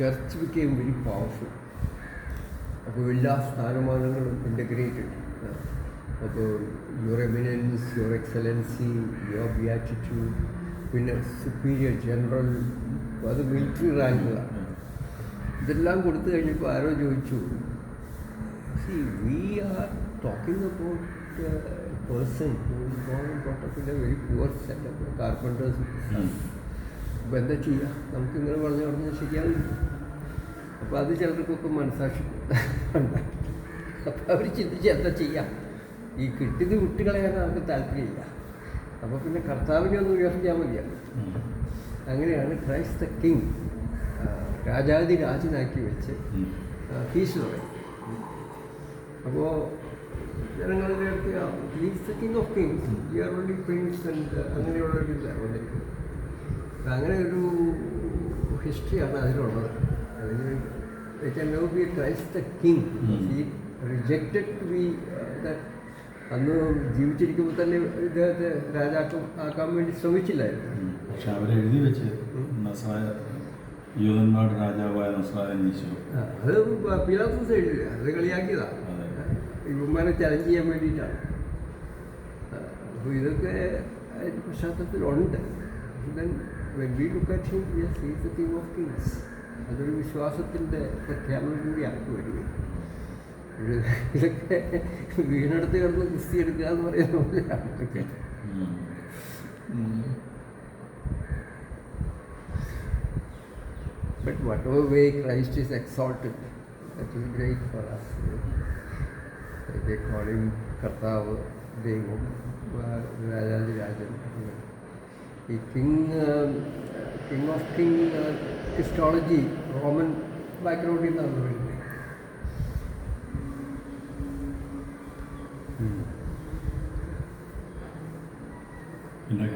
Church became very powerful അപ്പോൾ എല്ലാ സ്ഥാനമാനങ്ങളും ഇന്റഗ്രേറ്റഡ് അപ്പോൾ your eminence your excellency your beatitude പിന്നെ സുപ്പീരിയർ ജനറൽ അത് മിലിറ്ററി റാങ്കുകളാണ് ഇതെല്ലാം കൊടുത്തു കഴിഞ്ഞപ്പോൾ ആരോ ചോദിച്ചു see we are talking about person ബോട്ടപ്പിന്റെ very poor setup carpenters അപ്പോൾ എന്താ ചെയ്യുക നമുക്കിങ്ങനെ പറഞ്ഞു പറഞ്ഞാൽ ശരിയാവില്ല. അപ്പോൾ അത് ചിലർക്കൊക്കെ മനസ്സാക്ഷി അപ്പോൾ അവർ ചിന്തിച്ച് എന്താ ചെയ്യാം? ഈ കിട്ടിയത് വിട്ടുകളയാൻ അവർക്ക് താല്പര്യമില്ല. അപ്പോൾ പിന്നെ കർത്താവിനെ ഒന്ന് ഉയർത്തിയാൽ മതിയാണ് അങ്ങനെയാണ് ക്രൈസ്ത കിങ് രാജാതി രാജനാക്കി വെച്ച് ഫീസ് തുടങ്ങി. അപ്പോൾ ജനങ്ങളുടെ അടുത്ത് he's king of kings you are and അങ്ങനെയുള്ളൊരു ഇതാണ് അങ്ങനെ ഒരു ഹിസ്റ്ററിയാണ് അതിലുള്ളത്. It can no be Christ the King he rejected to be that അന്ന് ജീവിച്ചിരിക്കുമ്പോൾ തന്നെ ഇദ്ദേഹത്തെ രാജാക്കം ആക്കാൻ വേണ്ടി ശ്രമിച്ചില്ലായിരുന്നു പക്ഷെ അവരെഴുതി വെച്ച് നസ്രായ യൂതന്മാരുടെ രാജാവായ നസ്രായ ഈശോ ആ, അത് പിലാത്തൂസ് എഴുതില്ല അത് കളിയാക്കിയതാണ് അതെ. ഇവന്മാരെ ചലഞ്ച് ചെയ്യാൻ വേണ്ടിയിട്ടാണ് അപ്പോൾ ഇതൊക്കെ അതിൻ്റെ പശ്ചാത്തലത്തിലുണ്ട് Then when we look at him, yes, he is the king of kings. അതൊരു വിശ്വാസത്തിൻ്റെ പ്രഖ്യാപനം കൂടിയാണ് വരിക ഇത് ഇതൊക്കെ വീണെടുത്ത് കിടന്ന് കുസ്തി എടുക്കുക എന്ന് പറയുന്ന പോലെയാണ് ഇതൊക്കെ But whatever way Christ is exalted, that is great for us. They call him കർത്താവ് ദൈവം രാജാതി രാജൻ ഈ king king of king Christology Roman ബാക്ക്ഗ്രൗണ്ടിൽ നിന്നാണ് വരുന്നത് പിന്നെ